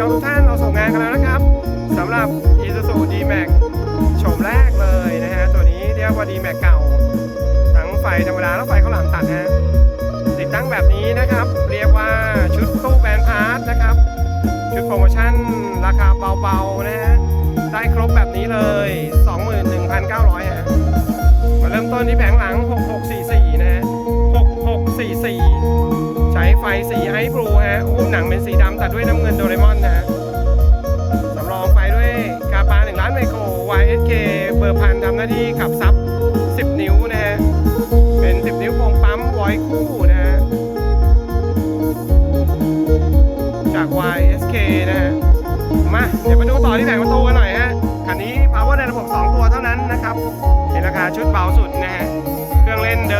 น้องทุกท่านเราส่งงานกันแล้วนะครับสำหรับ Isuzu D-Max โฉมแรกเลยนะฮะ ตัวนี้เรียกว่า D-Max เก่า ทั้งไฟธรรมดาและไฟข้าวหลามตัดฮะ ติดตั้งแบบนี้นะครับ เรียกว่าชุดตู้แบนพาร์ทนะครับ ชุดโปรโมชั่นราคาเบาๆนะฮะ ได้ครบแบบนี้เลย 21,900ฮะมาเริ่มต้นที่แผงหลัง 6644 สีไอซ์บลูฮะอุ้มหนังเป็นสีดำตัดด้วยน้ำเงินโดเรมอนนะฮะสำรองไฟด้วยกาปา1ล้านไมโคร YSK เบอร์พันทำหน้าที่ขับซับ 10 นิ้วนะฮะ เป็น 10 นิ้วโปรงปั๊มวอยคู่นะฮะ จาก YSK นะฮะ มา เดี๋ยวมาดูต่อที่แผงประตูกันหน่อยฮะ คันนี้ power ในระบบ2ตัวเท่านั้นนะครับ ในราคาชุดเบาสุดนะฮะ เครื่องเล่นเดิม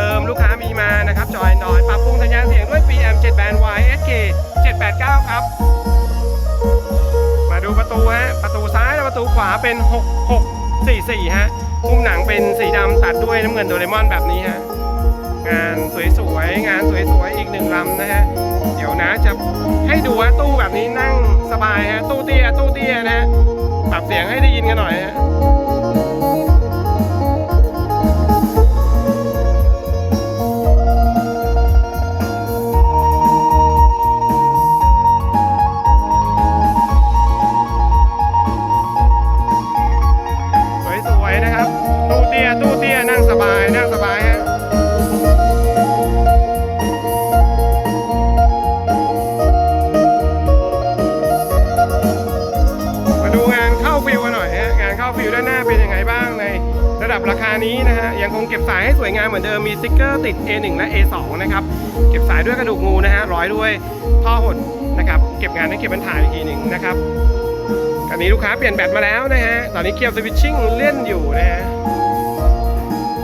ตูซ้ายและประตูขวาเป็น 6644 ฮะมุมหนังเป็นสีดำตัดด้วยน้ำเงินโดเรมอนแบบนี้ฮะ งานสวยๆ งานสวยๆ อีกหนึ่งลำนะฮะ เดี๋ยวนะจะให้ดูว่าตู้แบบนี้นั่งสบายฮะ ตู้เตี้ย ตู้เตี้ยนะฮะ ปรับเสียงให้ได้ยินกันหน่อยฮะ นี้นะฮะยังคงเก็บสายให้สวยงามเหมือนเดิมมีสติ๊กเกอร์ติด A1 และ A2 นะครับเก็บสายด้วยกระดูกงูนะฮะร้อยด้วยท่อหดนะครับเก็บงานให้เก็บบันถ่ายอีกทีหนึ่งนะครับคันนี้ลูกค้าเปลี่ยนแบตมาแล้วนะฮะตอนนี้เกียร์สวิตชิ่งเล่นอยู่นะฮะ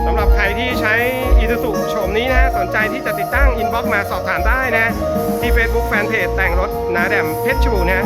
สำหรับใครที่ใช้ i s u z u โฉมนี้นะฮะสนใจที่จะติดตั้งอินบ็อกมาสอบถามได้นะที่ Facebook Fanpage แต่งรถนาแดมเพชรบูรณ์นะ